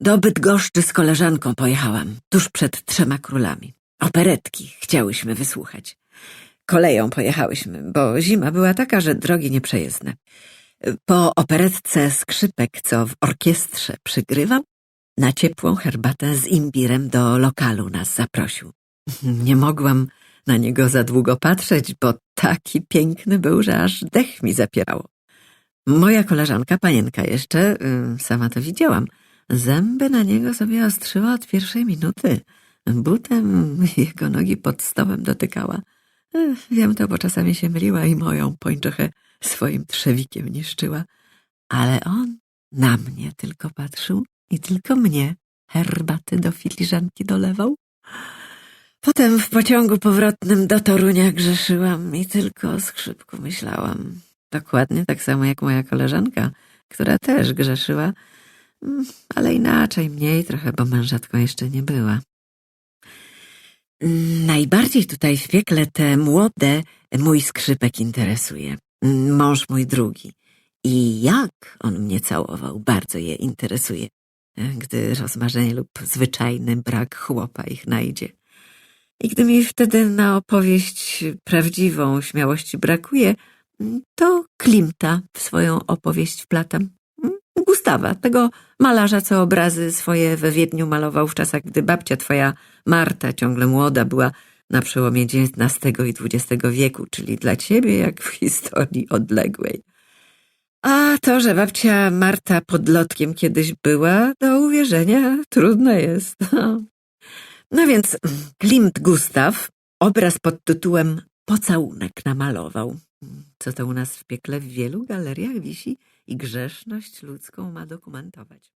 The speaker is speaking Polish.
Do Bydgoszczy z koleżanką pojechałam, tuż przed Trzema Królami. Operetki chciałyśmy wysłuchać. Koleją pojechałyśmy, bo zima była taka, że drogi nieprzejezdne. Po operetce skrzypek, co w orkiestrze przygrywał, na ciepłą herbatę z imbirem do lokalu nas zaprosił. Nie mogłam na niego za długo patrzeć, bo taki piękny był, że aż dech mi zapierało. Moja koleżanka, panienka jeszcze, y, sama to widziałam, zęby na niego sobie ostrzyła od pierwszej minuty. Butem jego nogi pod stołem dotykała. Wiem to, bo czasami się myliła i moją pończochę swoim trzewikiem niszczyła. Ale on na mnie tylko patrzył i tylko mnie herbaty do filiżanki dolewał. Potem w pociągu powrotnym do Torunia grzeszyłam i tylko o skrzypku myślałam. Dokładnie tak samo jak moja koleżanka, która też grzeszyła, ale inaczej, mniej trochę, bo mężatką jeszcze nie była. Mm, Najbardziej tutaj w piekle te młode mój skrzypek interesuje. Mm, Mąż mój drugi. I jak on mnie całował, bardzo je interesuje, gdy rozmarzenie lub zwyczajny brak chłopa ich najdzie. I gdy mi wtedy na opowieść prawdziwą śmiałości brakuje, to Klimta w swoją opowieść wplatam. Gustawa, tego malarza, co obrazy swoje we Wiedniu malował w czasach, gdy babcia twoja Marta, ciągle młoda, była na przełomie XIX i XX wieku, czyli dla ciebie jak w historii odległej. A to, że babcia Marta podlotkiem kiedyś była, do uwierzenia trudne jest. No więc Klimt Gustaw obraz pod tytułem Pocałunek namalował. Co to u nas w piekle w wielu galeriach wisi i grzeszność ludzką ma dokumentować.